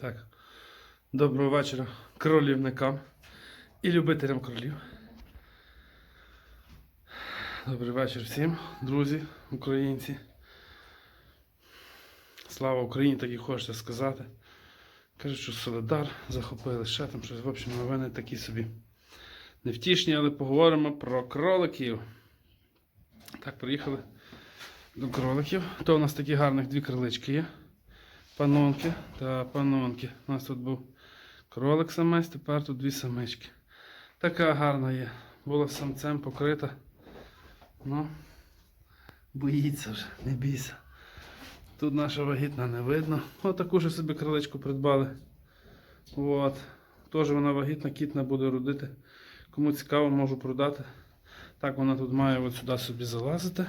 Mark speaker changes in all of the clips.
Speaker 1: Так. Доброго вечора кролівникам і любителям кролів. Добрий вечір всім, друзі, українці. Слава Україні, так і хочеться сказати. Кажуть, що Солидар захопили ще там щось. В общем, новини такі собі невтішні, але поговоримо про кроликів. Так, приїхали до кроликів. То у нас такі гарних дві крилички є. Панонки та панонки. У нас тут був кролик самець, тепер тут дві самички. Така гарна є. Була самцем покрита. Ну, боїться вже, не бійся. Тут наша вагітна не видно. Отаку ж собі криличку придбали. От. Теж вона вагітна, кіт не буде родити. Кому цікаво, можу продати. Так вона тут має от сюди собі залазити.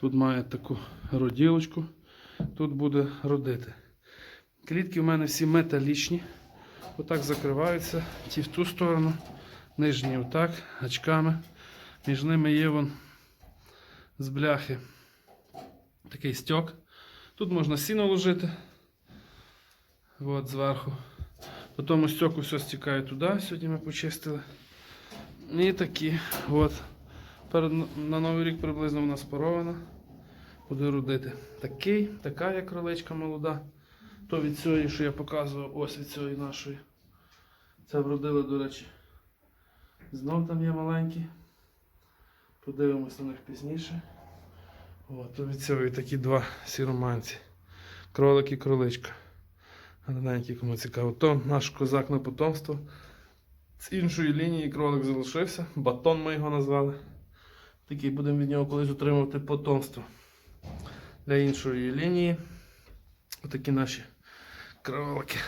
Speaker 1: Тут має таку роділочку. Тут буде родити. Клітки в мене всі металічні. Отак закриваються. Ті в ту сторону, нижні отак, гачками. Між ними є вон з бляхи такий стьок. Тут можна сіно ложити. От зверху. По тому стьоку все стікає туди. Сьогодні ми почистили. І такі. От. Перед, на Новий рік приблизно вона спарована. Буде родити. Такий, така є кроличка молода. То від цієї, що я показував, ось від цієї нашої. Це вродили, до речі. Знов там є маленькі. Подивимось на них пізніше. От, то від цієї такі два сіроманці. Кролик і кроличка. Гарненькі, кому цікаво. То наш козак на потомство. З іншої лінії кролик залишився. Батон ми його назвали. Такий будемо від нього колись отримувати потомство. Для іншої лінії. Отакі наші кролики.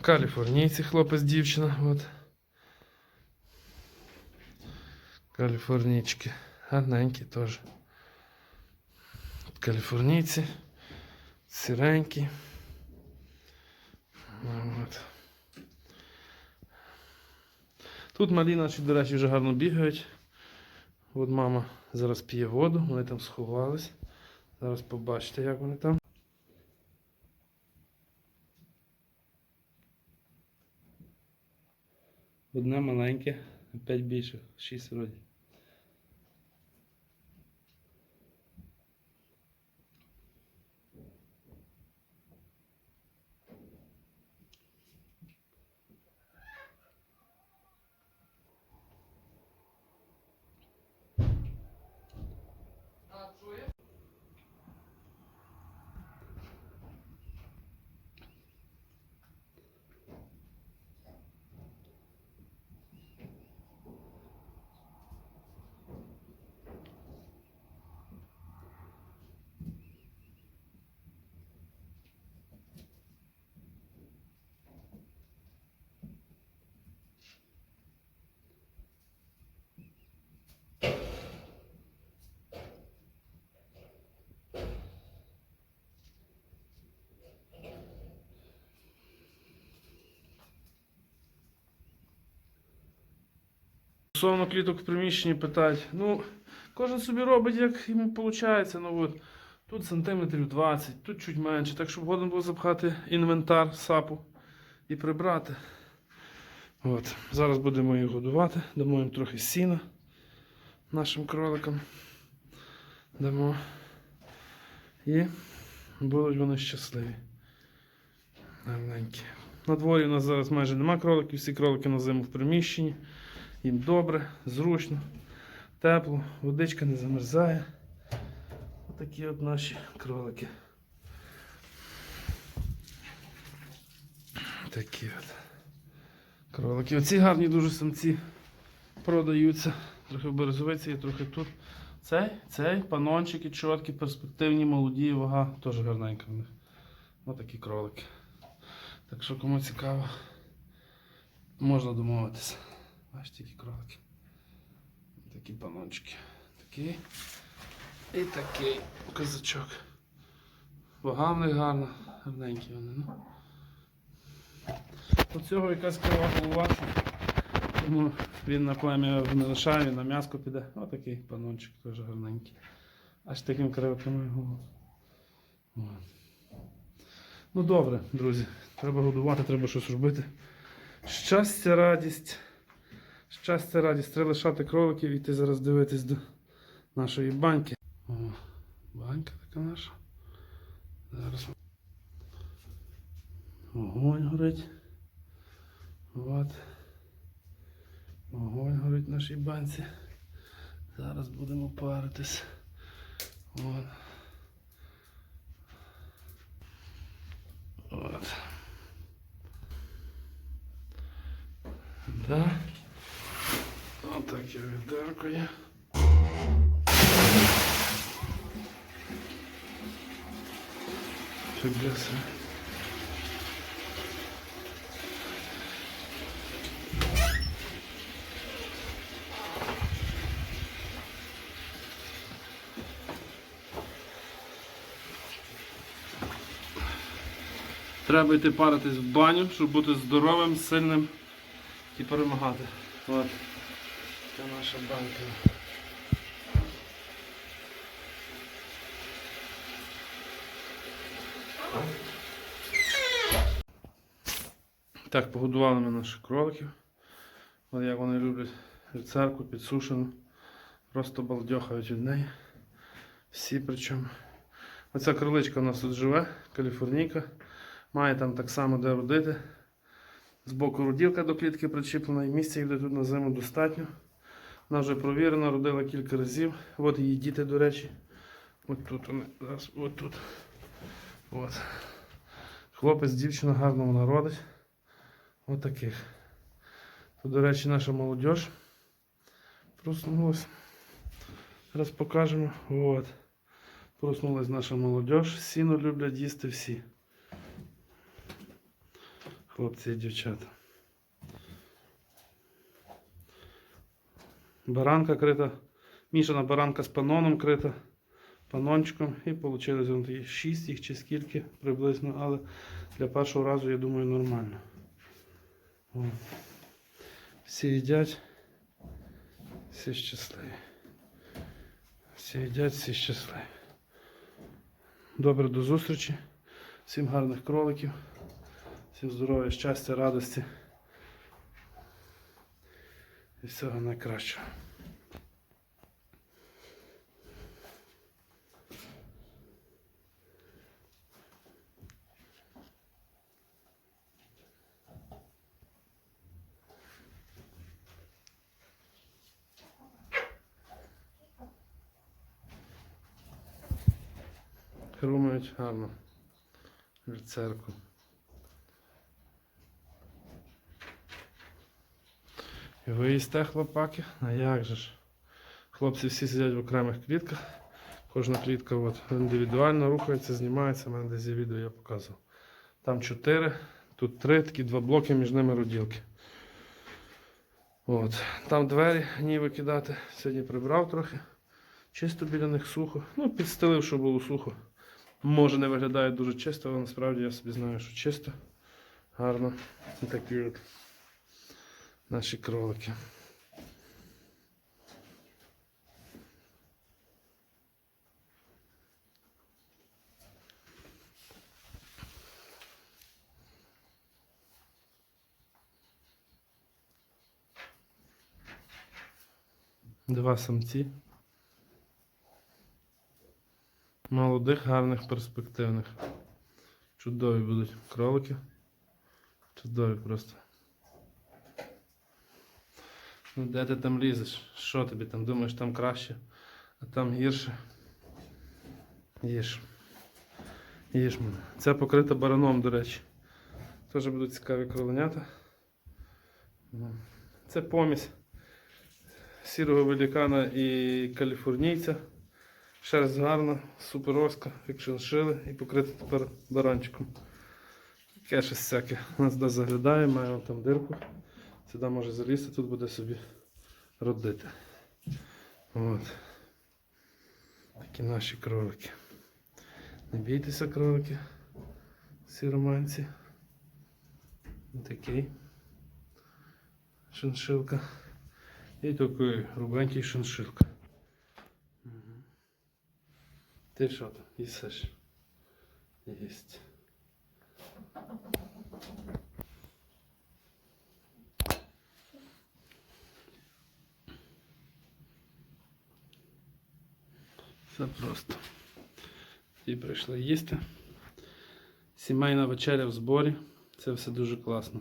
Speaker 1: Каліфорнійці, хлопець, дівчина. От. Каліфорнійчики. Гарненькі теж. Каліфорнійці. Сиренькі. От. Тут малі наші, до речі, вже гарно бігають. От мама зараз п'є воду, вони там сховались. Зараз побачите, як вони там. Одне маленьке, п'ять більше, шість вроді. Стосовно кліток в приміщенні питають. Ну, кожен собі робить, як йому виходить. Ну, от, тут сантиметрів 20, тут чуть менше, так щоб годен було запхати інвентар сапу і прибрати. От. Зараз будемо їх годувати, дамо їм трохи сіна нашим кроликам. Дамо. І будуть вони щасливі. Гарненькі. На дворі у нас зараз майже нема кроликів, всі кролики на зиму в приміщенні. Їм добре, зручно, тепло, водичка не замерзає. Отакі от наші кролики. Такі от. Кролики. Оці гарні дуже самці продаються. Трохи в березовиці і трохи тут. Цей, цей, панончики чіткі, перспективні, молоді, вага, теж гарненька в них. Ось такі кролики. Так що кому цікаво, можна домовитися. Бачите, які кролики. Такі панончики. Такий. І такий козачок. Вага в них гарна, гарненькі вони. Ну. У цього якась крива голова. Тому він на плем'я не лишає, він на м'яско піде. Отакий панончик теж гарненький. Аж таким кривим голову. Ну добре, друзі. Треба годувати, треба щось робити. Щастя, радість. Щастя, радість. Треба лишати кроликів і йти зараз дивитись до нашої баньки. О, банька така наша. Зараз. Огонь горить. От. Огонь горить в нашій банці. Зараз будемо паритись. От. От. Да. Отак я віддеркую. Чудесно. Треба йти паритись в баню, щоб бути здоровим, сильним і перемагати. От. Це наша банка. Так, погодували ми наших кроликів. От як вони люблять церкву підсушену. Просто балдьохають від неї. Всі причому. Оця кроличка у нас тут живе, каліфорнійка. Має там так само де родити. Збоку роділка до клітки причіплена і місця їх тут на зиму достатньо. Вона вже провірена, родила кілька разів. От її діти, до речі. От тут вони, зараз, от тут. От. Хлопець, дівчина гарно вона родить. От таких. Тут, до речі, наша молодь проснулась. Зараз покажемо. От. Проснулась наша молодь. Сіно люблять їсти всі. Хлопці і дівчата. Баранка крита. Мішана баранка з паноном крита. Панончиком. І вийшло такі 6 їх чи скільки приблизно, але для першого разу, я думаю, нормально. О. Всі їдять. Всі щасливі. Всі їдять, всі щасливі. Добре, до зустрічі. Всім гарних кроликів. Всім здоров'я, щастя, радості. І всього найкращого. Хрумають гарно від церкви. І ви їсте, хлопаки? А як же ж? Хлопці всі сидять в окремих клітках. Кожна клітка от, індивідуально рухається, знімається. У мене десь є відео я показував. Там 4, тут 3, такі два блоки, між ними роділки. От. Там двері ні викидати. Сьогодні прибрав трохи. Чисто біля них сухо. Ну, підстелив, щоб було сухо. Може не виглядає дуже чисто, але насправді я собі знаю, що чисто. Гарно. Такі от наші кролики. Два самці. Молодих, гарних, перспективних. Чудові будуть кролики. Чудові просто. Ну, де ти там лізеш? Що тобі там думаєш, там краще, а там гірше. Їж. Їж мене. Це покрита бараном, до речі. Теж будуть цікаві кроленята. Ну, Це помість сірого великана і каліфорнійця. Шерсть гарна, суперовська, як шиншили і покрита тепер баранчиком. Таке щось всяке. Нас заглядає, має вон там дирку. Сюди може залізти, тут буде собі родити. От. Такі наші кролики. Не бійтеся кролики. Всі романці. Такий. Шиншилка. І такий грубенький шиншилка. Ти що там? Їсиш? Єсть. Все просто. І прийшли їсти. Сімейна вечеря в зборі. Це все дуже класно.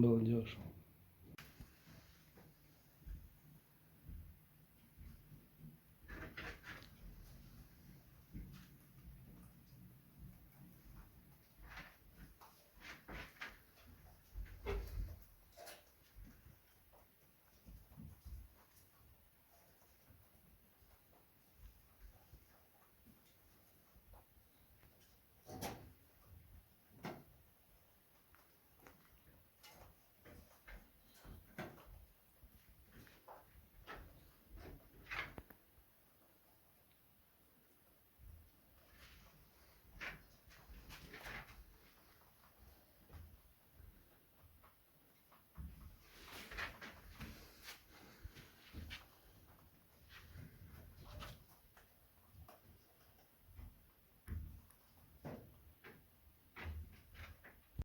Speaker 1: Ну. Балдеж.